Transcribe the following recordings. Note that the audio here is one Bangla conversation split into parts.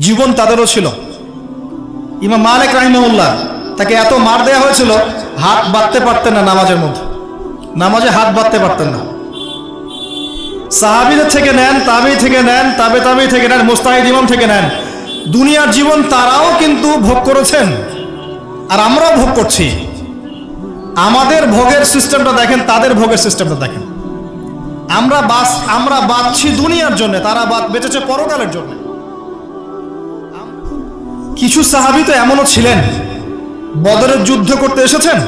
জীবন তাদেরও ছিল। ইমাম মালিক রাহিমউল্লাহ তাকে এত মার দেওয়া হয়েছিল, হাত বাঁধতে পারতেন না নামাজের মধ্যে। নামাজে হাত বাঁধতে পারতেন না। সাহাবিদের থেকে নেন তাবি থেকে নেন, তাবে তাবি থেকে নেন, মুস্তাহিদ ইমাম থেকে নেন। দুনিয়ার জীবন তারাও কিন্তু ভোগ করেছেন। আর আমরাও ভোগ করছি। আমাদের ভোগের সিস্টেমটা দেখেন, তাদের ভোগের সিস্টেমটা দেখেন। আমরা বাস আমরা বাঁচছি দুনিয়ার জন্য, তারা বাদ বেঁচেছে পরকালের জন্য। কিছু সাহাবি তো এমনও ছিলেন। বদরের যুদ্ধ করতে এসেছেন।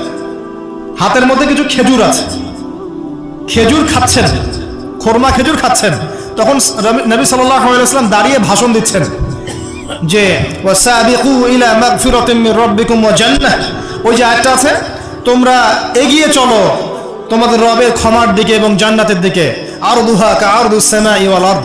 হাতের মধ্যে কিছু খেজুর আছে। খেজুর খাচ্ছেন। খোরমা খেজুর খাচ্ছেন। তখন নবী সাল্লাম দাঁড়িয়ে ভাষণ দিচ্ছেন যে ওই যে আয়াতটা আছে, তোমরা এগিয়ে চলো তোমাদের রবের ক্ষমার দিকে এবং জান্নাতের দিকে। আর দুহা কারদুস সামাই ওয়াল আরদ।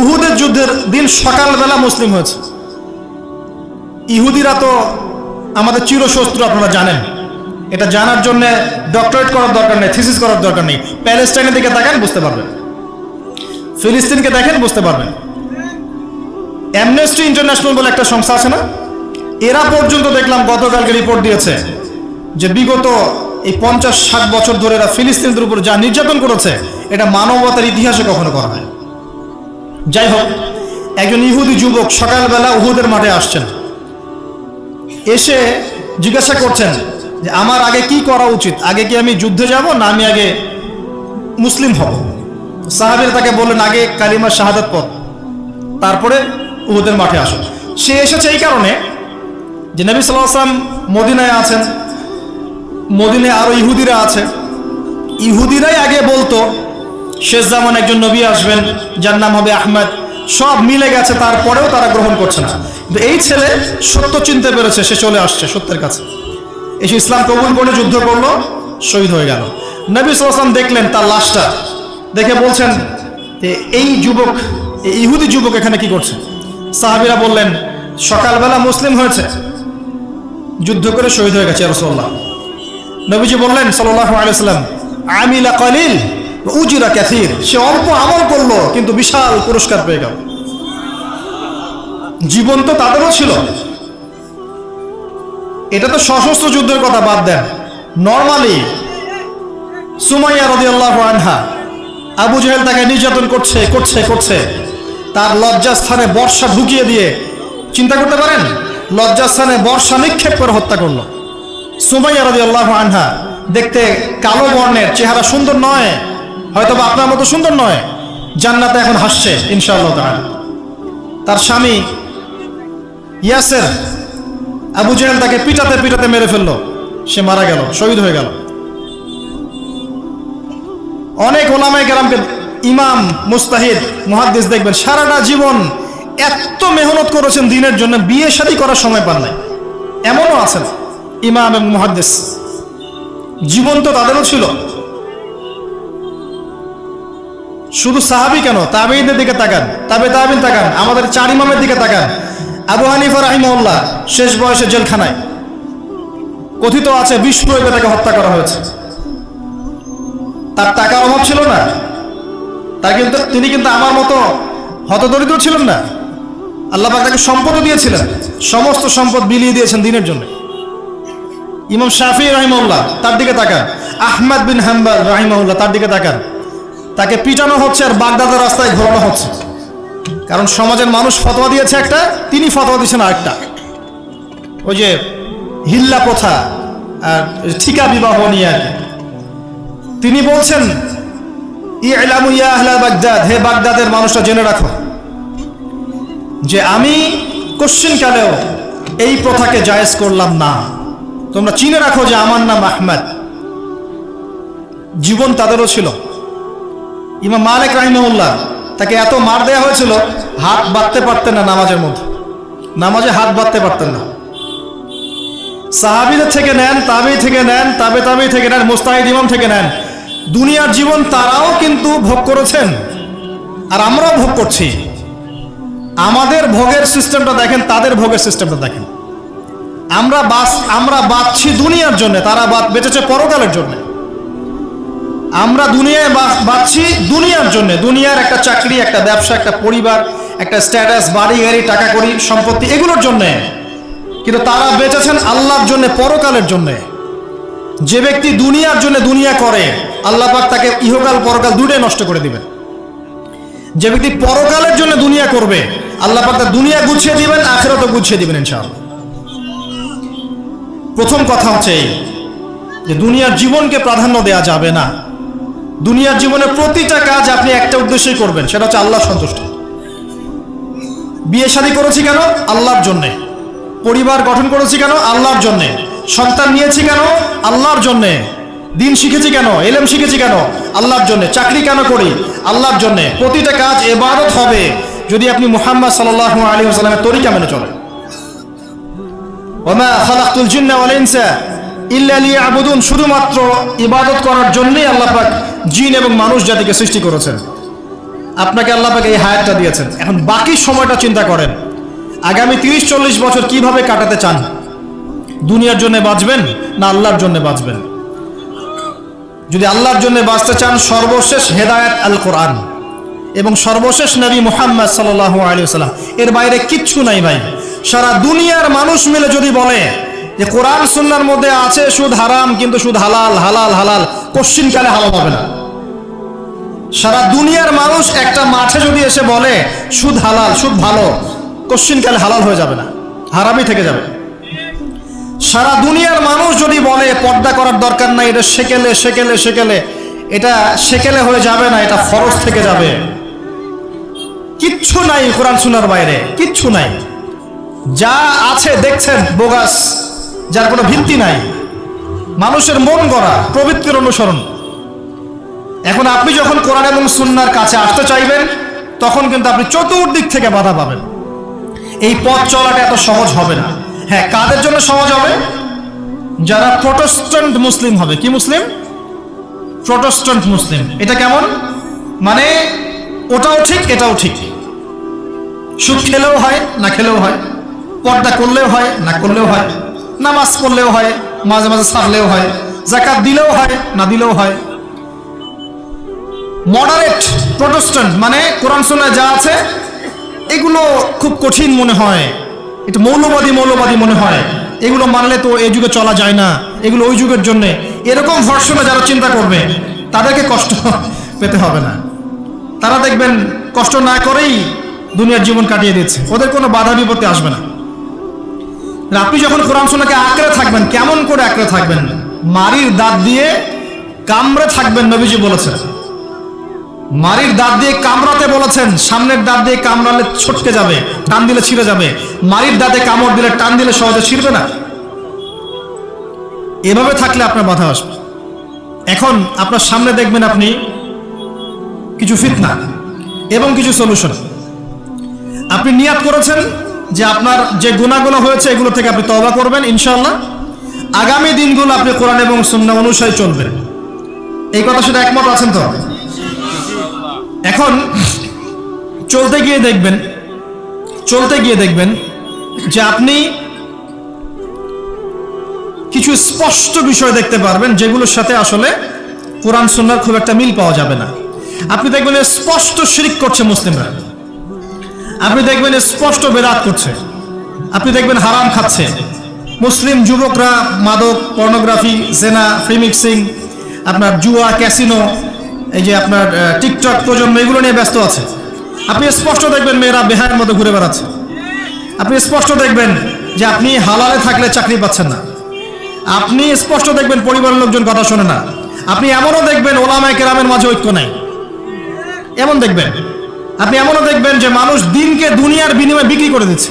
উহুদের যুদ্ধের দিন সকালবেলা মুসলিম হয়েছে। ইহুদিরা তো আমাদের চিরশত্রু, আপনারা জানেন। এটা জানার জন্য ডক্টরেট করার দরকার নেই, থিসিস করার দরকার নেই। প্যালেস্টাইনের দিকে তাকান, বুঝতে পারবেন। ফিলিস্তিনকে দেখেন, বুঝতে পারবেন। অ্যামনেস্টি ইন্টারন্যাশনাল বলে একটা সংস্থা আছে না? এরা পর্যন্ত দেখলাম গতকালকে রিপোর্ট দিয়েছে যে বিগত এই পঞ্চাশ ষাট বছর ধরে এরা ফিলিস্তিনদের উপর যা নির্যাতন করেছে, এটা মানবতার ইতিহাসে কখনো করা হয় যাই হোক একজন ইহুদি যুবক সকালবেলা উহুদের মাঠে আসছেন। এসে জিজ্ঞাসা করছেন যে, আমার আগে কি করা উচিত? আগে কি আমি যুদ্ধে যাব না আমি আগে মুসলিম হব? সাহাবির তাকে বললেন, আগে কালিমা শাহাদাত পথ তারপরে উহুদের মাঠে আসো। সে এসেছে এই কারণে যে, নবী সাল্লাহ আসলাম মদিনায় আছেন। মদিনায় আরও ইহুদিরা আছে। ইহুদিরাই আগে বলতো শেষ জামান একজন নবী আসবেন, যার নাম হবে আহমেদ। সব মিলে গেছে, তারপরেও তারা গ্রহণ করছে না। কিন্তু এই ছেলে সত্য চিনতে পেরেছে, সে চলে আসছে সত্যের কাছে। এসে ইসলাম কবুল করে যুদ্ধ করল, শহীদ হয়ে গেল। নবী সাল্লাম দেখলেন তার লাশটা, দেখে বলছেন যে এই যুবক ইহুদি যুবক এখানে কি করছে? সাহাবিরা বললেন, সকালবেলা মুসলিম হয়েছে, যুদ্ধ করে শহীদ হয়ে গেছে রসল্লাহ নবীজি বললেন সাল্লাহ আলাইসাল্লাম আমিলা কলিল। উজিরা ক্যাথির সে অল্প আমল করল, কিন্তু বিশাল পুরস্কার পেয়ে গেল। জীবন তো তাদেরও ছিল। এটা তো সশস্ত্র যুদ্ধের কথা বাদ দেন। নর্মালি সুমাইয়া রদি আল্লাহ আনহা আবু জাহেল তাকে নির্যাতন করছে করছে করছে। তার লজ্জাস্থানে বর্ষা ঢুকিয়ে দিয়ে চিন্তা করতে পারেন? লজ্জাস্থানে বর্ষা নিক্ষেপ করে হত্যা করল। সুমাইয়া রদি আল্লাহ আনহা দেখতে কালো বর্ণের চেহারা সুন্দর নয়। হয়তো বা আপনার মতো সুন্দর নয়। জান্নাতে এখন হাসছে, ইনশাআল্লাহ তাআলা। তার স্বামী ইয়াসের আবু জাহেল তাকে পিটাতে পিটাতে মেরে ফেলল। সে মারা গেল, শহীদ হয়ে গেল। অনেক ওলামাই কেরামকে ইমাম, মুস্তাহিদ, মুহাদ্দিস দেখবেন, সারাটা জীবন এত মেহনত করেছেন দিনের জন্য, বিয়ে শাদী করার সময় পান নাই। এমনও আছেন ইমাম এবং মুহাদ্দিস। জীবন তো তাদেরও ছিল। শুধু সাহাবি কেন? তাবেইদের দিকে তাকান, তাবে তাবিন তাকান, আমাদের চার ইমামের দিকে তাকান। আবু হানিফা রাহিমউল্লাহ শেষ বয়সে জেলখানায়। কথিত আছে বিষ প্রয়োগে তাকে হত্যা করা হয়েছে। তার টাকার অভাব ছিল না। তার কিন্তু, তিনি কিন্তু আমার মতো হতদরিদ্র ছিলেন না। আল্লাহ তাকে সম্পদও দিয়েছিলেন। সমস্ত সম্পদ বিলিয়ে দিয়েছেন দিনের জন্য। ইমাম শাফি রাহিমউল্লাহ তার দিকে তাকান। আহমদ বিন হাম্বাল রাহিমউল্লাহ তার দিকে তাকান। তাকে পিটানো হচ্ছে আর বাগদাদের রাস্তায় ঘোরানো হচ্ছে। কারণ সমাজের মানুষ ফতোয়া দিয়েছে একটা, তিনি ফতোয়া দিয়েছেন আরেকটা। ওই যে হিল্লা প্রথা আর ঠিকা বিবাহ নিয়ে আর তিনি বলছেন, ইলামু ইয়া আহলা বাগদাদ, হে বাগদাদের মানুষটা জেনে রাখো যে আমি কোশ্চিনকালেও এই প্রথাকে জায়েজ করলাম না। তোমরা চিনে রাখো যে আমার নাম আহমেদ। জীবন তাদেরও ছিল। ইমাম মালিক রাহিমউল্লাহ তাকে এত মার দেওয়া হয়েছিল, হাত বাঁধতে পারতেন না নামাজের মধ্যে। নামাজে হাত বাঁধতে পারতেন না। সাহাবিদের থেকে নেন তাবি থেকে নেন, তাবে তাবি থেকে নেন, মুস্তাহিদ ইমাম থেকে নেন। দুনিয়ার জীবন তারাও কিন্তু ভোগ করেছেন, আর আমরাও ভোগ করছি। আমাদের ভোগের সিস্টেমটা দেখেন, তাদের ভোগের সিস্টেমটা দেখেন। আমরা বাস আমরা বাঁচছি দুনিয়ার জন্য, তারা বাঁচ- বেঁচেছে পরকালের জন্য। আমরা দুনিয়ায় বাঁচ- বাঁচছি দুনিয়ার জন্য। দুনিয়ার একটা চাকরি, একটা ব্যবসা, একটা পরিবার, একটা স্ট্যাটাস বাড়ি, গাড়ি, টাকা করি সম্পত্তি, এগুলোর জন্য। কিন্তু তারা বেঁচেছেন আল্লাহর জন্য, পরকালের জন্য। যে ব্যক্তি দুনিয়ার জন্য দুনিয়া করে, আল্লাহ পাক তাকে ইহকাল, পরকাল দুটোই নষ্ট করে দিবেন। যে ব্যক্তি পরকালের জন্য দুনিয়া করবে, আল্লাহ পাক তার দুনিয়া গুছিয়ে দিবেন, আখেরাতও গুছিয়ে দিবেন ইনশাআল্লাহ। প্রথম কথা হচ্ছে যে দুনিয়ার জীবনকে প্রাধান্য দেওয়া যাবে না। দুনিয়ার জীবনে প্রতিটা কাজ আপনি একটা উদ্দেশ্যই করবেন, সেটা হচ্ছে আল্লাহ সন্তুষ্ট। বিয়ে শাদী করেছি কেন? আল্লাহর জন্যে। পরিবার গঠন করেছি কেন? আল্লাহর জন্যে। সন্তান নিয়েছি কেন? আল্লাহর জন্যে। দিন শিখেছি কেন? এলেম শিখেছি কেন? আল্লাহর জন্যে। চাকরি কেন করি? আল্লাহর জন্যে। প্রতিটা কাজ এবারত হবে যদি আপনি মুহাম্মদ সাল্লাহ আলী সাল্লামের তরিকা মেনে চলেন। ইল্লা লিয়াবুদুন। শুধুমাত্র ইবাদত করার জন্যই আল্লাহ জিন এবং মানুষ জাতিকে সৃষ্টি করেছেন। আপনাকে আল্লাহ পাক এই হায়াতটা দিয়েছেন। এখন বাকি সময়টা চিন্তা করেন। আগামী তিরিশ, চল্লিশ বছর কীভাবে কাটাতে চান? দুনিয়ার জন্য বাঁচবেন না আল্লাহর জন্য বাঁচবেন? যদি আল্লাহর জন্য বাঁচতে চান, সর্বশেষ হেদায়েত আল কোরআন এবং সর্বশেষ নবী মোহাম্মদ সাল্লাহ আলিয়াল্লাম এর বাইরে কিচ্ছু নাই ভাই। সারা দুনিয়ার মানুষ মিলে যদি বলে যে কোরআন সুন্নার মধ্যে আছে সুদ হারাম, কিন্তু সুদ হালাল হালাল হালাল কশ্চিনকালে হালাল হবে না। সারা দুনিয়ার মানুষ একটা মাঠে যদি এসে বলে, সুদ হালাল, সুদ ভালো কশ্চিনকালে হালাল হয়ে যাবে না, হারামই থেকে যাবে। সারা দুনিয়ার মানুষ যদি বলে, পর্দা করার দরকার নাই, এটা সেকেলে সেকেলে সেকেলে, এটা সেকেলে হয়ে যাবে না, এটা ফরজ থেকে যাবে। কিচ্ছু নাই কোরআন শোনার বাইরে, কিচ্ছু নাই। যা আছে দেখছেন, বোগাস। যার কোনো ভিত্তি নাই। মানুষের মন গড়া, প্রবৃত্তির অনুসরণ। এখন আপনি যখন কোরআন এবং সুন্নার কাছে আসতে চাইবেন, তখন কিন্তু আপনি চতুর্দিক থেকে বাধা পাবেন। এই পথ চলাটা এত সহজ হবে না। হ্যাঁ কাদের জন্য সহজ হবে? যারা প্রোটেস্ট্যান্ট মুসলিম হবে। কি মুসলিম? প্রোটেস্ট্যান্ট মুসলিম। এটা কেমন? মানে ওটাও ঠিক, এটাও ঠিক। সুদ খেলেও হয়, না খেলেও হয়। পর্দা করলেও হয়, না করলেও হয়। নামাজ পড়লেও হয়, মাঝে মাঝে ছাড়লেও হয় জাকাত দিলেও হয়, না দিলেও হয়। মডারেট প্রোটেস্ট্যান্ট মানে কোরআন শোনা যা আছে, এগুলো খুব কঠিন মনে হয়। এটা মৌলবাদী মৌলবাদী মনে হয়। এগুলো মানলে তো এই যুগে চলা যায় না, এগুলো ওই যুগের জন্য। এরকম ভর্ষণে যারা চিন্তা করবে, তাদেরকে কষ্ট পেতে হবে না। তারা দেখবেন কষ্ট না করেই দুনিয়ার জীবন কাটিয়ে দিচ্ছে। ওদের কোনো বাধা বিপত্তি আসবে না। আপনি যখন কোরআন সোনাকে আঁকড়ে থাকবেন, কেমন করে আঁকড়ে থাকবেন? মারির দাঁত দিয়ে কামড়ে থাকবেন, নবীজি বলেছেন। মারির দাঁত দিয়ে কামড়াতে বলেছেন, সামনের দাঁত দিয়ে কামড়ালে ছটকে যাবে, টান দিলে ছিঁড়ে যাবে। মারির দাঁতে কামড় দিলে টান দিলে সহজে ছিঁড়বে না। এভাবে থাকলে আপনার বাধা আসবে। এখন আপনার সামনে দেখবেন আপনি কিছু ফিতনা এবং কিছু সলিউশন আপনি নিয়াত করেছেন যে আপনার যে গুণাগুলো হয়েছে, এগুলো থেকে আপনি তবা করবেন ইনশাল্লাহ আগামী দিনগুলো আপনি কোরআন এবং সুন্না অনুসারে চলবেন। এই কথা সেটা একমত আছেন তো? এখন চলতে গিয়ে দেখবেন, চলতে গিয়ে দেখবেন যে আপনি কিছু স্পষ্ট বিষয় দেখতে পারবেন, যেগুলোর সাথে আসলে কোরআন, সুন্নার খুব একটা মিল পাওয়া যাবে না। আপনি দেখবেন স্পষ্ট শিরিক করছে মুসলিমরা। আপনি দেখবেন স্পষ্ট বেদাত করছে। আপনি দেখবেন হারাম খাচ্ছে। মুসলিম যুবকরা, মাদক, পর্নোগ্রাফি, জেনা, ফ্রিমিক্সিং, আপনার জুয়া, ক্যাসিনো, এই যে আপনার টিকটক প্রজন্ম, এগুলো নিয়ে ব্যস্ত আছে। আপনি স্পষ্ট দেখবেন মেয়েরা বেহারের মতো ঘুরে বেড়াচ্ছে। আপনি স্পষ্ট দেখবেন যে আপনি হালালে থাকলে চাকরি পাচ্ছেন না। আপনি স্পষ্ট দেখবেন পরিবারের লোকজন কথা শোনে না। আপনি এমনও দেখবেন ওলামায় কেরামের মাঝে ঐক্য নাই। এমন দেখবেন। আপনি এমনও দেখবেন যে মানুষ দিনকে দুনিয়ার বিনিময়ে বিক্রি করে দিচ্ছে।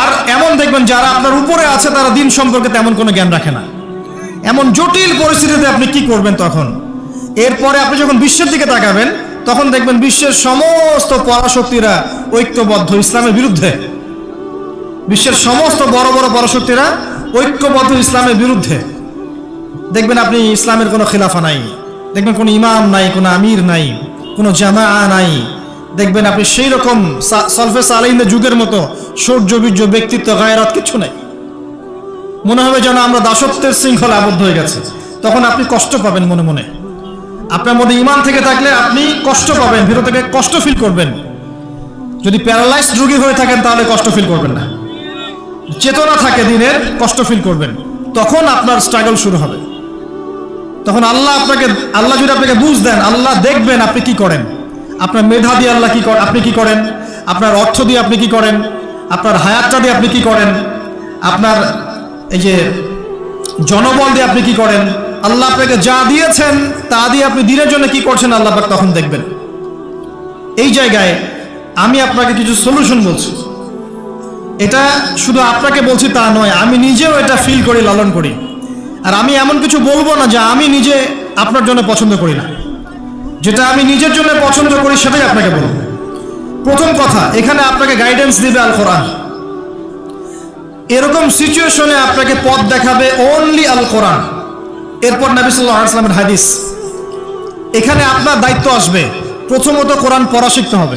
আর এমন দেখবেন যারা আপনার উপরে আছে, তারা দিন সম্পর্কে তেমন কোনো জ্ঞান রাখে না। এমন জটিল পরিস্থিতিতে আপনি কি করবেন তখন? এরপরে আপনি যখন বিশ্বের দিকে তাকাবেন, তখন দেখবেন বিশ্বের সমস্ত পরাশক্তিরা ঐক্যবদ্ধ ইসলামের বিরুদ্ধে। বিশ্বের সমস্ত বড় বড় পরাশক্তিরা ঐক্যবদ্ধ ইসলামের বিরুদ্ধে। দেখবেন আপনি ইসলামের কোনো খিলাফা নাই, দেখবেন কোনো ইমাম নাই, কোনো আমির নাই। কোনো জামা নাই। দেখবেন আপনি সেই রকম সা- সলফেস আলাইনের যুগের মতো সৌর্য, বীর্য, ব্যক্তিত্ব, গায়রাত কিছু নাই। মনে হবে যেন আমরা দাসত্বের শৃঙ্খলা আবদ্ধ হয়ে গেছে। তখন আপনি কষ্ট পাবেন মনে মনে। আপনার মধ্যে ইমান থেকে থাকলে আপনি কষ্ট পাবেন, ভিতর থেকে কষ্ট ফিল করবেন। যদি প্যারালাইজড রোগী হয়ে থাকেন, তাহলে কষ্ট ফিল করবেন না। চেতনা থাকে দিনের, কষ্ট ফিল করবেন। তখন আপনার স্ট্রাগল শুরু হবে। তখন আল্লাহ আপনাকে, আল্লাহ যদি আপনাকে বুঝ দেন, আল্লাহ দেখবেন আপনি কি করেন। আপনার মেধা দিয়ে আল্লাহ কি আপনি কি করেন? আপনার অর্থ দিয়ে আপনি কি করেন? আপনার হায়াতটা দিয়ে আপনি কি করেন? আপনার এই যে জনবল দিয়ে আপনি কি করেন? আল্লাহ আপনাকে যা দিয়েছেন, তা দিয়ে আপনি দিনের জন্য কি করছেন, আল্লাহ পাক তখন দেখবেন। এই জায়গায় আমি আপনাকে কিছু সলিউশন বলছি। এটা শুধু আপনাকে বলছি তা নয়, আমি নিজেও এটা ফিল করি, লালন করি। আর আমি এমন কিছু বলব না যে আমি নিজে আপনার জন্য পছন্দ করি না। যেটা আমি নিজের জন্য পছন্দ করি সেটাই আপনাকে বলব। প্রথম কথা, এখানে আপনাকে গাইডেন্স দিবে আল কোরআন এরকম সিচুয়েশনে আপনাকে পথ দেখাবে অনলি আল কোরআন এরপর নবী সাল্লাল্লাহু আলাইহি ওয়াসাল্লামের হাদিস। এখানে আপনার দায়িত্ব আসবে। প্রথমত কোরআন পড়া শিখতে হবে।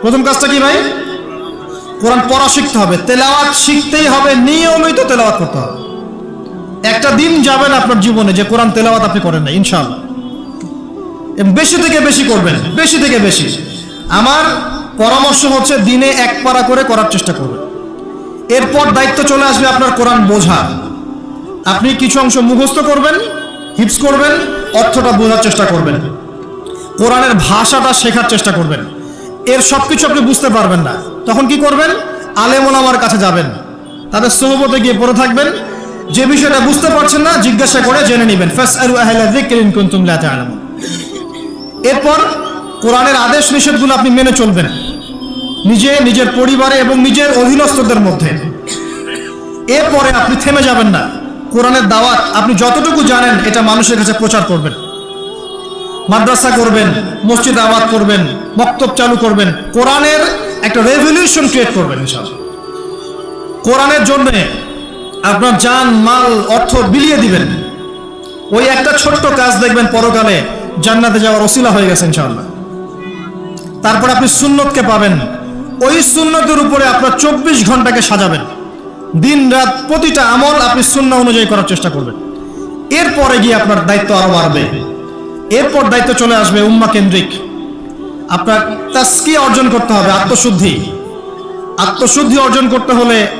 প্রথম কাজটা কি ভাই? কোরআন পড়া শিখতে হবে। তেলাওয়াত শিখতেই হবে, নিয়মিত তেলাওয়াত করতে হবে। একটা দিন যাবেন আপনার জীবনে যে কোরআন তেলাওয়াত আপনি করেন না ইনশাআল্লাহ। বেশি থেকে বেশি করবেন, বেশি থেকে বেশি। আমার পরামর্শ হচ্ছে দিনে এক পারা করে করার চেষ্টা করবেন। এরপর দায়িত্ব চলে আসবে আপনার কোরআন বোঝা। আপনি কিছু অংশ মুখস্থ করবেন হিপস করবেন, অর্থটা বোঝার চেষ্টা করবেন। কোরআনের ভাষাটা শেখার চেষ্টা করবেন। এর সব কিছু আপনি বুঝতে পারবেন না। তখন কি করবেন? আলেমন আমার কাছে যাবেন। তাদের সহবতে গিয়ে পড়ে থাকবেন। যে বিষয়টা বুঝতে পারছেন না, জিজ্ঞাসা করে জেনে নেবেন। এরপর কোরআনের আদেশ নিষেধগুলো আপনি মেনে চলবেন। নিজে, নিজের পরিবারে এবং নিজের অধীনস্থদের মধ্যে। এরপরে আপনি থেমে যাবেন না। কোরআনের দাওয়াত আপনি যতটুকু জানেন, এটা মানুষের কাছে প্রচার করবেন। মাদ্রাসা করবেন, মসজিদ আবাদ করবেন, বক্তব্য চালু করবেন। কোরআনের একটা রেভলিউশন ক্রিয়েট করবেন, ইনশাআল্লাহ। কোরআনের জন্য আপনার জান, মাল, অর্থ বিলিয়ে দিবেন। ওই একটা ছোট্ট কাজ দেখবেন পরকালে জান্নাতে যাওয়ার ওসিলা হয়ে গেছে, ইনশাআল্লাহ। তারপর আপনি সুন্নতকে পাবেন। ওই সুন্নতের উপরে আপনার চব্বিশ ঘন্টাকে সাজাবেন। দিন, রাত, প্রতিটা আমল আপনি সুন্না অনুযায়ী করার চেষ্টা করবেন। এরপরে গিয়ে আপনার দায়িত্ব আরও বাড়বে। এরপর দায়িত্ব চলে আসবে উম্মা কেন্দ্রিক আপনার তাস্কি অর্জন করতে হবে, আত্মশুদ্ধি। আত্মশুদ্ধি অর্জন করতে হলে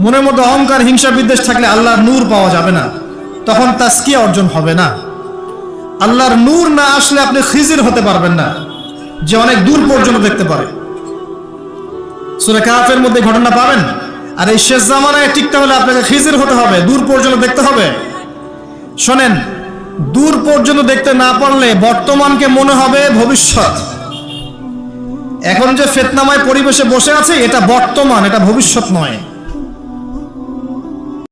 মনের মধ্যে অহংকার, হিংসা, বিদ্বেষ থাকলে আল্লাহর নূর পাওয়া যাবে না। তখন তাস্কিয়া অর্জন হবে না। আল্লাহর নূর না আসলে আপনি খিজির হতে পারবেন না, যে অনেক দূর পর্যন্ত দেখতে পারে। সুরে কাফের মধ্যে ঘটনা পাবেন? আর এই শেষ জামানায় টিকতে হলে আপনাকে খিজির হতে হবে, দূর পর্যন্ত দেখতে হবে। শোনেন, দূর পর্যন্ত দেখতে না পারলে বর্তমানকে মনে হবে ভবিষ্যৎ। এখন যে ফেতনাময় পরিবেশে বসে আছে, এটা বর্তমান, এটা ভবিষ্যৎ নয়।